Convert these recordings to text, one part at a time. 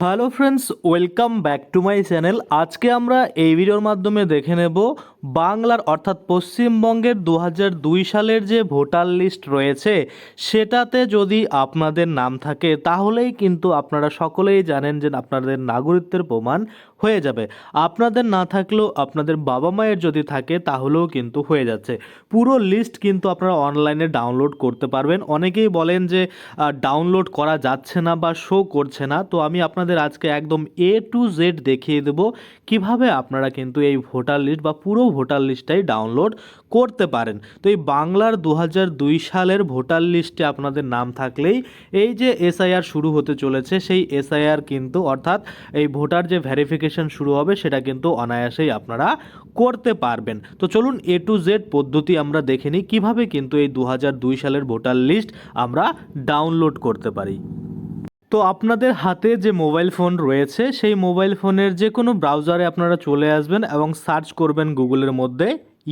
Hello friends welcome back to my channel আজকে আমরা এই ভিডিওর মাধ্যমে দেখে নেব বাংলার অর্থাৎ পশ্চিমবঙ্গের দু দুই সালের যে ভোটার লিস্ট রয়েছে, সেটাতে যদি আপনাদের নাম থাকে, তাহলেই কিন্তু আপনারা সকলেই জানেন যে আপনাদের নাগরিকত্বের প্রমাণ হয়ে যাবে। আপনাদের না থাকলেও আপনাদের বাবা মায়ের যদি থাকে, তাহলেও কিন্তু হয়ে যাচ্ছে। পুরো লিস্ট কিন্তু আপনারা অনলাইনে ডাউনলোড করতে পারবেন। অনেকেই বলেন যে ডাউনলোড করা যাচ্ছে না বা শো করছে না। তো আমি আপনাদের আজকে একদম এ টু জেড দেখিয়ে দেবো কীভাবে আপনারা কিন্তু এই ভোটার লিস্ট বা পুরো ভোটার লিস্টটাই ডাউনলোড করতে পারেন। তো এই বাংলার দু সালের ভোটার লিস্টে আপনাদের নাম থাকলেই এই যে এসআইআর শুরু হতে চলেছে, সেই এসআইআর কিন্তু অর্থাৎ এই ভোটার যে ভেরিফিকেশন শুরু হবে, সেটা কিন্তু অনায়াসেই আপনারা করতে পারবেন। তো চলুন এ টু জেড পদ্ধতি আমরা দেখে নিই, কীভাবে কিন্তু এই দু সালের ভোটার লিস্ট আমরা ডাউনলোড করতে পারি। তো আপনাদের হাতে যে মোবাইল ফোন রয়েছে, সেই মোবাইল ফোনের যে কোনো ব্রাউজারে আপনারা চলে আসবেন এবং সার্চ করবেন গুগলের মধ্যে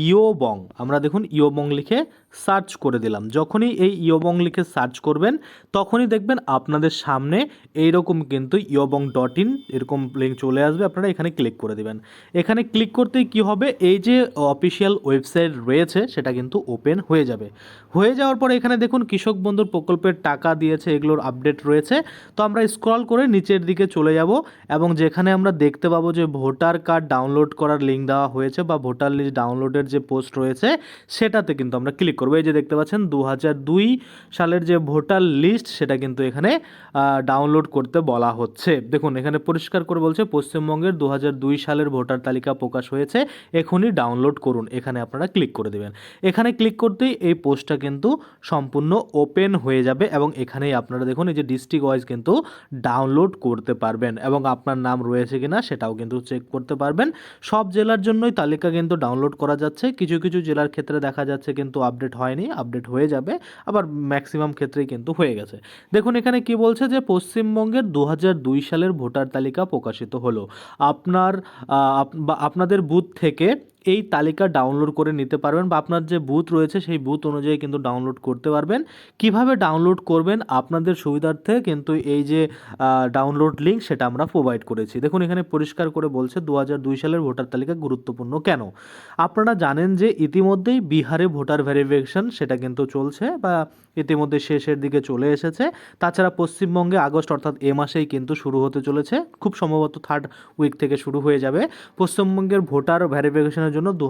ইয়োবং। আমরা দেখুন ইয়োবং লিখে সার্চ করে দিলাম। যখনই এই ইয়োবং লিখে সার্চ করবেন, তখনই দেখবেন আপনাদের সামনে এইরকম কিন্তু ইয়োবং ডট ইন এরকম লিঙ্ক চলে আসবে। আপনারা এখানে ক্লিক করে দেবেন। এখানে ক্লিক করতেই কি হবে? এই যে অফিসিয়াল ওয়েবসাইট রয়েছে, সেটা কিন্তু ওপেন হয়ে যাবে। হয়ে যাওয়ার পরে এখানে দেখুন কৃষক বন্ধুর প্রকল্পের টাকা দিয়েছে, এগুলোর আপডেট রয়েছে। তো আমরা স্ক্রল করে নিচের দিকে চলে যাব এবং যেখানে আমরা দেখতে পাবো যে ভোটার কার্ড ডাউনলোড করার লিঙ্ক দেওয়া হয়েছে বা ভোটার লিস্ট ডাউনলোডের যে পোস্ট রয়েছে, সেটাতে কিন্তু আমরা ক্লিক করব। এই যে দেখতে পাচ্ছেন দু সালের যে ভোটার লিস্ট, সেটা কিন্তু এখানে ডাউনলোড করতে বলা হচ্ছে। দেখুন, এখানে পরিষ্কার করে বলছে, পশ্চিমবঙ্গের দু সালের ভোটার তালিকা প্রকাশ হয়েছে, এখনই ডাউনলোড করুন। এখানে আপনারা ক্লিক করে দেবেন। এখানে ক্লিক করতেই এই পোস্টটা কিন্তু সম্পূর্ণ ওপেন হয়ে যাবে এবং এখানেই আপনারা দেখুন, এই যে ডিস্ট্রিক্ট ওয়াইজ কিন্তু ডাউনলোড করতে পারবেন এবং আপনার নাম রয়েছে কিনা, সেটাও কিন্তু চেক করতে পারবেন। সব জেলার জন্যই তালিকা কিন্তু ডাউনলোড করা যাচ্ছে। কিছু কিছু জেলার ক্ষেত্রে দেখা যাচ্ছে কিন্তু আপডেট হয়নি আপডেট হয়ে যাবে, আবার ম্যাক্সিমাম ক্ষেত্রেই কিন্তু হয়ে গেছে। দেখুন, এখানে কি বলছে যে পশ্চিমবঙ্গের দু সালের ভোটার তালিকা প্রকাশিত হলো। আপনার আপনাদের বুথ থেকে এই তালিকা ডাউনলোড করে নিতে পারবেন বা আপনার যে বুথ রয়েছে সেই বুথ অনুযায়ী কিন্তু ডাউনলোড করতে পারবেন। কীভাবে ডাউনলোড করবেন? আপনাদের সুবিধার্থে কিন্তু এই যে ডাউনলোড লিঙ্ক সেটা আমরা প্রোভাইড করেছি। দেখুন, এখানে পরিষ্কার করে বলছে দু সালের ভোটার তালিকা গুরুত্বপূর্ণ কেন? আপনারা জানেন যে ইতিমধ্যেই বিহারে ভোটার ভেরিফিকেশন সেটা কিন্তু চলছে বা ইতিমধ্যে শেষের দিকে চলে এসেছে। তাছাড়া পশ্চিমবঙ্গে আগস্ট অর্থাৎ এ মাসেই কিন্তু শুরু হতে চলেছে। খুব সম্ভবত থার্ড উইক থেকে শুরু হয়ে যাবে। পশ্চিমবঙ্গের ভোটার ভেরিফিকেশনের জন্য দু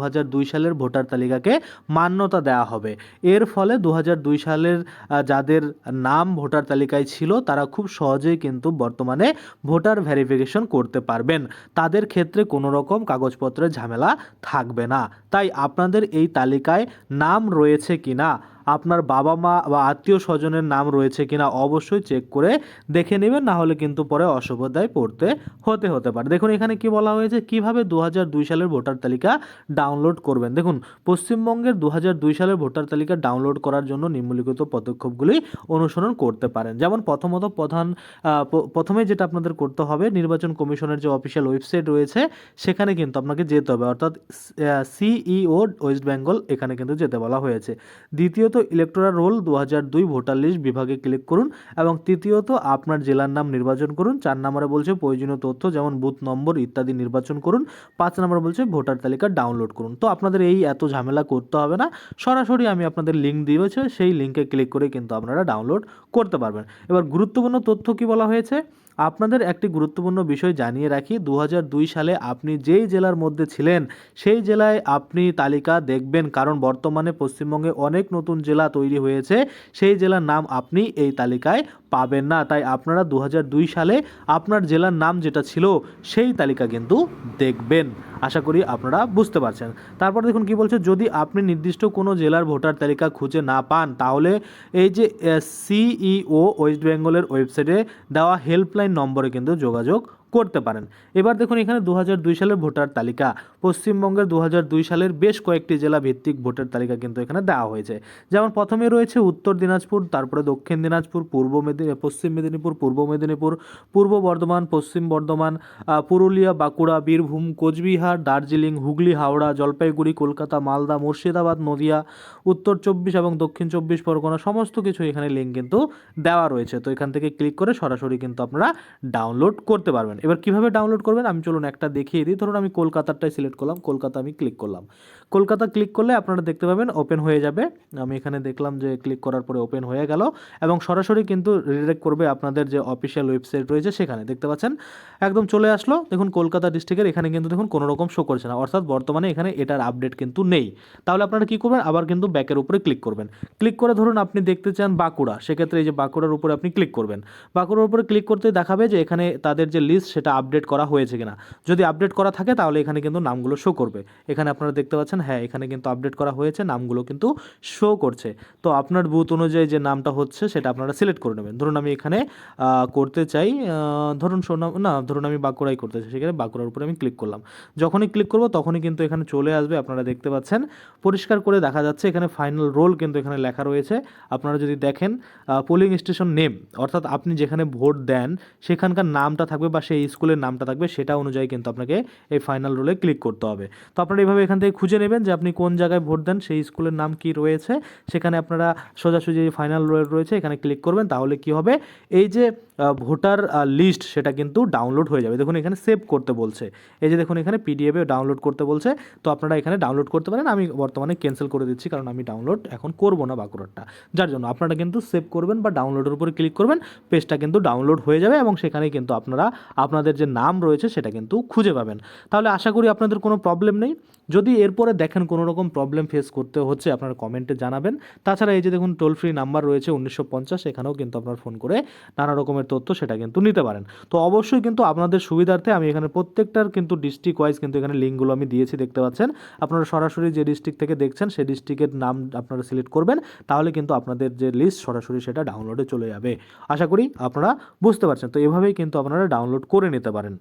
সালের ভোটার তালিকাকে মান্যতা দেওয়া হবে। এর ফলে দু সালের যাদের নাম ভোটার তালিকায় ছিল, তারা খুব সহজেই কিন্তু বর্তমানে ভোটার ভেরিফিকেশন করতে পারবেন। তাদের ক্ষেত্রে কোনো রকম কাগজপত্রের ঝামেলা থাকবে না। তাই আপনাদের এই তালিকায় নাম রয়েছে কিনা আপনার বাবা মা বা আত্মীয় স্বজনের নাম রয়েছে কিনা অবশ্যই চেক করে দেখে নেবেন, না হলে কিন্তু পরে অসুবিধায় পড়তে হতে হতে পারে। দেখুন, এখানে কি বলা হয়েছে? কীভাবে দু সালের ভোটার তালিকা ডাউনলোড করবেন? দেখুন, পশ্চিমবঙ্গের দু সালের ভোটার তালিকা ডাউনলোড করার জন্য নিম্নলিখিত পদক্ষেপগুলি অনুসরণ করতে পারেন। যেমন, প্রথমত প্রধান প্রথমে যেটা আপনাদের করতে হবে, নির্বাচন কমিশনের যে অফিসিয়াল ওয়েবসাইট রয়েছে, সেখানে কিন্তু আপনাকে যেতে হবে। অর্থাৎ সিইও ওয়েস্ট বেঙ্গল এখানে কিন্তু যেতে বলা হয়েছে। দ্বিতীয়ত ইলেকটোরাল রোল দু হাজার দুই ভোটার লিস্ট বিভাগে ক্লিক করুন এবং তৃতীয়ত আপনার জেলার নাম নির্বাচন করুন। চার নম্বরে বলছে প্রয়োজনীয় তথ্য যেমন বুথ নম্বর ইত্যাদি নির্বাচন করুন। পাঁচ নম্বরে বলছে ভোটার তালিকা ডাউনলোড করুন। তো আপনাদের এই এত ঝামেলা করতে হবে না। সরাসরি আমি আপনাদের লিঙ্ক দিয়েছে সেই লিঙ্কে ক্লিক করে কিন্তু আপনারা ডাউনলোড করতে পারবেন। এবার গুরুত্বপূর্ণ তথ্য কি বলা হয়েছে? আপনাদের একটি গুরুত্বপূর্ণ বিষয় জানিয়ে রাখি দু সালে আপনি যেই জেলার মধ্যে ছিলেন, সেই জেলায় আপনি তালিকা দেখবেন। কারণ বর্তমানে পশ্চিমবঙ্গে অনেক নতুন জেলা তৈরি হয়েছে, সেই জেলার নাম আপনি এই তালিকায় পাবেন না। তাই আপনারা দু সালে আপনার জেলার নাম যেটা ছিল, সেই তালিকা কিন্তু দেখবেন। আশা করি আপনারা বুঝতে পারছেন। তারপর দেখুন কি বলছে, যদি আপনি নির্দিষ্ট কোনো জেলার ভোটার তালিকা খুঁজে না পান, তাহলে এই যে সিইও ওয়েস্ট বেঙ্গলের ওয়েবসাইটে দেওয়া হেল্পলাইন নম্বরে কিন্তু যোগাযোগ করতে পারেন। এবার দেখুন এখানে দু সালের ভোটার তালিকা। পশ্চিমবঙ্গের দু সালের বেশ কয়েকটি জেলা ভিত্তিক ভোটার তালিকা কিন্তু এখানে দেওয়া হয়েছে। যেমন প্রথমে রয়েছে উত্তর দিনাজপুর, তারপরে দক্ষিণ দিনাজপুর, পূর্ব মেদিনী, পশ্চিম মেদিনীপুর, পূর্ব মেদিনীপুর, পূর্ব বর্ধমান, পশ্চিম বর্ধমান পুরুলিয়া, বাঁকুড়া, বীরভূম, কোচবিহার, দার্জিলিং, হুগলি, হাওড়া, জলপাইগুড়ি, কলকাতা, মালদা, মুর্শিদাবাদ, নদিয়া, উত্তর চব্বিশ এবং দক্ষিণ চব্বিশ পরগনা সমস্ত কিছু এখানে লিঙ্ক কিন্তু দেওয়া রয়েছে। তো এখান থেকে ক্লিক করে সরাসরি কিন্তু আপনারা ডাউনলোড করতে পারবেন। এবার কীভাবে ডাউনলোড করবেন? আমি চলুন একটা দেখিয়ে দিই। ধরুন আমি কলকাতারটাই সিলেক্ট করলাম, কলকাতা আমি ক্লিক করলাম। কলকাতা ক্লিক করলে আপনারা দেখতে পাবেন ওপেন হয়ে যাবে। আমি এখানে দেখলাম যে ক্লিক করার পরে ওপেন হয়ে গেল এবং সরাসরি কিন্তু রিডাইরেক্ট করবে আপনাদের যে অফিসিয়াল ওয়েবসাইট রয়েছে সেখানে। দেখতে পাচ্ছেন? একদম চলে আসলো। দেখুন কলকাতা ডিস্ট্রিক্টের এখানে কিন্তু দেখুন কোনো রকম শো করছে না। অর্থাৎ বর্তমানে এখানে এটার আপডেট কিন্তু নেই। তাহলে আপনারা কি করবেন? আবার কিন্তু ব্যাকের উপরে ক্লিক করবেন। ক্লিক করে ধরুন আপনি দেখতে চান বাঁকুড়া। সেক্ষেত্রে এই যে বাঁকুড়ার উপরে আপনি ক্লিক করবেন। বাঁকুড়ার উপরে ক্লিক করতে দেখাবে যে এখানে তাদের যে লিস্ট সেটা আপডেট করা হয়েছে কিনা। যদি আপডেট করা থাকে তাহলে এখানে কিন্তু নামগুলো শো করবে। এখানে আপনারা দেখতে পাচ্ছেন হ্যাঁ এখানে কিন্তু আপডেট করা হয়েছে, নামগুলো কিন্তু শো করছে। তো আপনার বুথ অনুযায়ী যে নামটা হচ্ছে সেটা আপনারা সিলেক্ট করে নেবেন। ধরুন আমি এখানে করতে চাই ধরুন সোনাম না, ধরুন আমি বাঁকুড়াই করতে চাই, সেখানে বাঁকুড়ার উপরে আমি ক্লিক করলাম। যখনই ক্লিক করব তখনই কিন্তু এখানে চলে আসবে, আপনারা দেখতে পাচ্ছেন। পরিষ্কার করে দেখা যাচ্ছে এখানে ফাইনাল রোল কিন্তু এখানে লেখা রয়েছে। আপনারা যদি দেখেন পোলিং স্টেশন নেম অর্থাৎ আপনি যেখানে ভোট দেন, সেখানকার নামটা থাকবে বা সেই স্কুলের নামটা থাকবে, সেটা অনুযায়ী কিন্তু আপনাকে এই ফাইনাল রোলে ক্লিক করতে হবে। তো আপনারা এইভাবে এখান থেকে খুঁজে নেবেন যে আপনি কোন জায়গায় ভোট দেন, সেই স্কুলের নাম কি রয়েছে, সেখানে আপনারা সোজাসুজি ফাইনাল রোল রয়েছে এখানে ক্লিক করবেন, তাহলে কি হবে? এই যে ভোটার লিস্ট সেটা কিন্তু ডাউনলোড হয়ে যাবে। দেখুন এখানে সেভ করতে বলছে। এই যে দেখুন এখানে পিডিএফে ডাউনলোড করতে বলছে। তো আপনারা এখানে ডাউনলোড করতে পারেন। আমি বর্তমানে ক্যান্সেল করে দিচ্ছি কারণ আমি ডাউনলোড এখন করব না বাঁকুড়ারটা যার জন্য আপনারা কিন্তু সেভ করবেন বা ডাউনলোডের উপরে ক্লিক করবেন পেজটা কিন্তু ডাউনলোড হয়ে যাবে এবং সেখানে কিন্তু আপনারা আপনাদের যে নাম রয়েছে সেটা কিন্তু খুঁজে পাবেন। তাহলে আশা করি আপনাদের কোনো প্রবলেম নেই। যদি এরপরে দেখেন কোনো রকম প্রবলেম ফেস করতে হচ্ছে, আপনারা কমেন্টে জানাবেন। তাছাড়া এই যে দেখুন টোল ফ্রি নাম্বার রয়েছে উনিশশো পঞ্চাশ, এখানেও কিন্তু আপনার ফোন করে নানা রকমের তথ্য সেটা কিন্তু নিতে পারেন। তো অবশ্যই কিন্তু আপনাদের সুবিধার্থে আমি এখানে প্রত্যেকটার কিন্তু ডিস্ট্রিক্ট ওয়াইজ কিন্তু এখানে লিঙ্কগুলো আমি দিয়েছি, দেখতে পাচ্ছেন। আপনারা সরাসরি যে ডিস্ট্রিক্ট থেকে দেখছেন সেই ডিস্ট্রিক্টের নাম আপনারা সিলেক্ট করবেন, তাহলে কিন্তু আপনাদের যে লিস্ট সরাসরি সেটা ডাউনলোডে চলে যাবে। আশা করি আপনারা বুঝতে পারছেন। তো এভাবেই কিন্তু আপনারা ডাউনলোড করে নিতে পারেন।